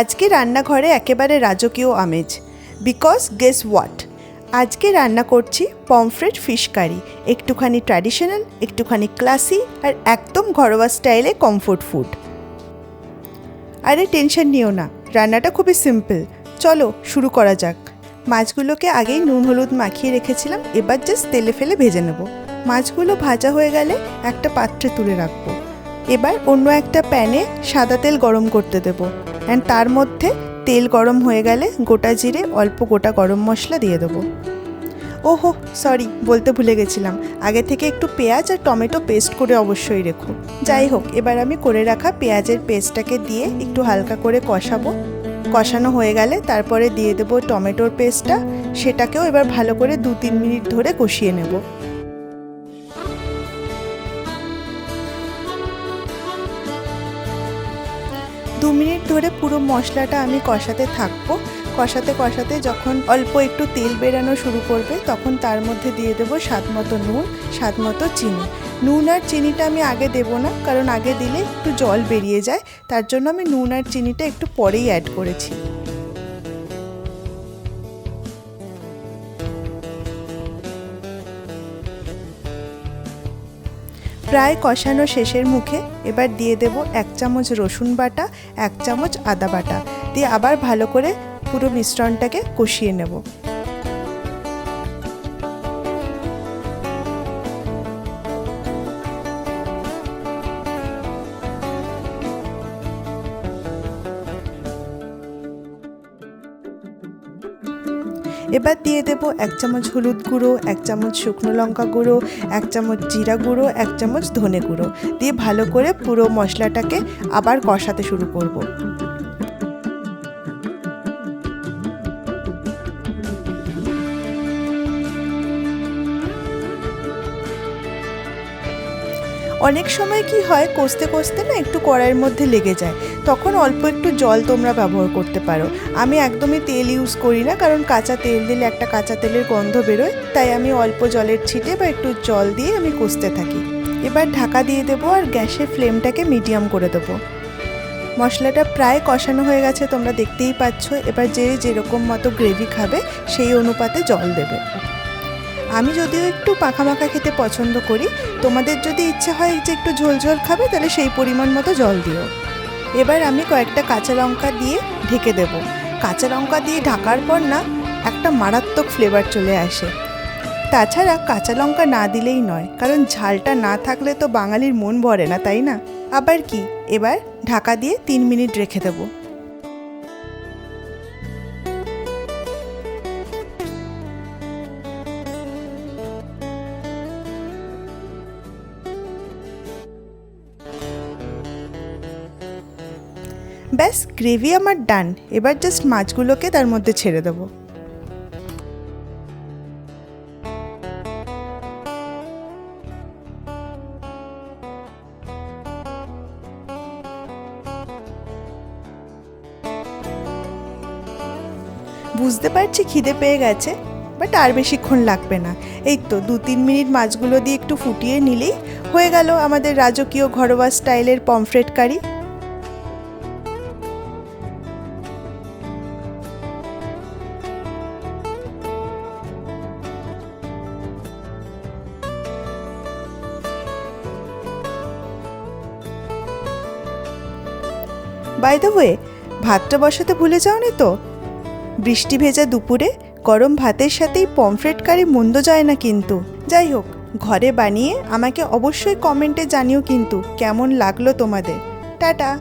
আজকে রান্নাঘরে একেবারে রাজকীয় আমেজ। বিকজ গেস হোয়াট আজকে রান্না করছি পমফ্রেট ফিশ কারি একটুখানি ট্র্যাডিশনাল একটুখানি ক্লাসি আর একদম ঘরোয়া স্টাইলে কমফোর্ট ফুড আরে টেনশন নিও না, রান্নাটা খুবই সিম্পল চলো শুরু করা যাক। মাছগুলোকে আগেই নুন, হলুদ মাখিয়ে রেখেছিলাম, এবার জাস্ট তেলে ফেলে ভেজে নেব। মাছগুলো ভাজা হয়ে গেলে একটা পাত্রে তুলে রাখব। এবার অন্য একটা প্যানে সাদা তেল গরম করতে দেবো। অ্যান্ড তার মধ্যে তেল গরম হয়ে গেলে গোটা জিরে অল্প গোটা গরম মশলা দিয়ে দেবো। ওহো সরি বলতে ভুলে গেছিলাম। আগে থেকে একটু পেঁয়াজ আর টমেটো পেস্ট করে অবশ্যই রেখো। যাই হোক, এবার আমি করে রাখা পেঁয়াজের পেস্টটাকে দিয়ে একটু হালকা করে কষাবো। কষানো হয়ে গেলে তারপরে দিয়ে দেবো টমেটোর পেস্টটা। সেটাকেও এবার ভালো করে দু তিন মিনিট ধরে কষিয়ে নেব। দু মিনিট ধরে পুরো মশলাটা আমি কষাতে থাকব। কষাতে কষাতে যখন অল্প একটু তেল বেরানো শুরু করবে, তখন তার মধ্যে দিয়ে দেবো স্বাদ মতো নুন, স্বাদ মতো চিনি। নুন আর চিনিটা আমি আগে দেবো না, কারণ আগে দিলে একটু জল বেরিয়ে যায়। তার জন্য আমি নুন আর চিনিটা একটু পরেই অ্যাড করেছি। প্রায় কষানো শেষের মুখে এবার দিয়ে দেব এক চামচ রসুন বাটা, এক চামচ আদা বাটা। দিয়ে আবার ভালো করে পুরো মিশ্রণটাকে কষিয়ে নেব। এবার দিয়ে দেব এক চামচ হলুদ গুঁড়ো, এক চামচ শুকনো লঙ্কা গুঁড়ো, এক চামচ জিরা গুঁড়ো, এক চামচ ধনে গুঁড়ো দিয়ে ভালো করে পুরো মশলাটাকে আবার কষাতে শুরু করব। অনেক সময় কি হয়, কষতে কষতে না একটু কড়াইয়ের মধ্যে লেগে যায় তখন অল্প একটু জল তোমরা ব্যবহার করতে পারো। আমি একদমই তেল ইউজ করি না, কারণ কাঁচা তেল দিলে একটা কাঁচা তেলের গন্ধ বেরোয়, তাই আমি অল্প জলের ছিটে বা একটু জল দিয়ে আমি কষতে থাকি। এবার ঢাকা দিয়ে দেবো আর গ্যাসের ফ্লেমটাকে মিডিয়াম করে দেবো। মশলাটা প্রায় কষানো হয়ে গেছে, তোমরা দেখতেই পাচ্ছ। এবার যে যেরকম মতো গ্রেভি খাবে, সেই অনুপাতে জল দেবে। আমি যদিও একটু পাখা মাখা খেতে পছন্দ করি, তোমাদের যদি ইচ্ছে হয় যে একটু ঝোল ঝোল খাবে, তাহলে সেই পরিমাণ মতো জল দিও। এবার আমি কয়েকটা কাঁচা লঙ্কা দিয়ে ঢেকে দেব। কাঁচা লঙ্কা দিয়ে ঢাকার পর না, একটা মারাত্মক ফ্লেভার চলে আসে। তাছাড়া কাঁচা লঙ্কা না দিলেই নয়, কারণ ঝালটা না থাকলে তো বাঙালির মন ভরে না, তাই না? আবার কি? এবার ঢাকা দিয়ে তিন মিনিট রেখে দেবো। ব্যাস গ্রেভি আমার ডান এবার জাস্ট মাছগুলোকে তার মধ্যে ছেড়ে দেবো। বুঝতে পারছি খিদে পেয়ে গেছে বাট আর বেশিক্ষণ লাগবে না। এই তো দু তিন মিনিট মাছগুলো দিয়ে একটু ফুটিয়ে নিলেই হয়ে গেল আমাদের রাজকীয় ঘরোয়া স্টাইলের pomfret curry by the way ভাতটা বসাতে ভুলে যাওনি তো? বৃষ্টি ভেজা দুপুরে গরম ভাতের সাথেই পমফ্রেট কারি মন্দ যায় না কিন্তু। যাই হোক, ঘরে বানিয়ে আমাকে অবশ্যই কমেন্টে জানিও কিন্তু, কেমন লাগল তোমাদের। টাটা!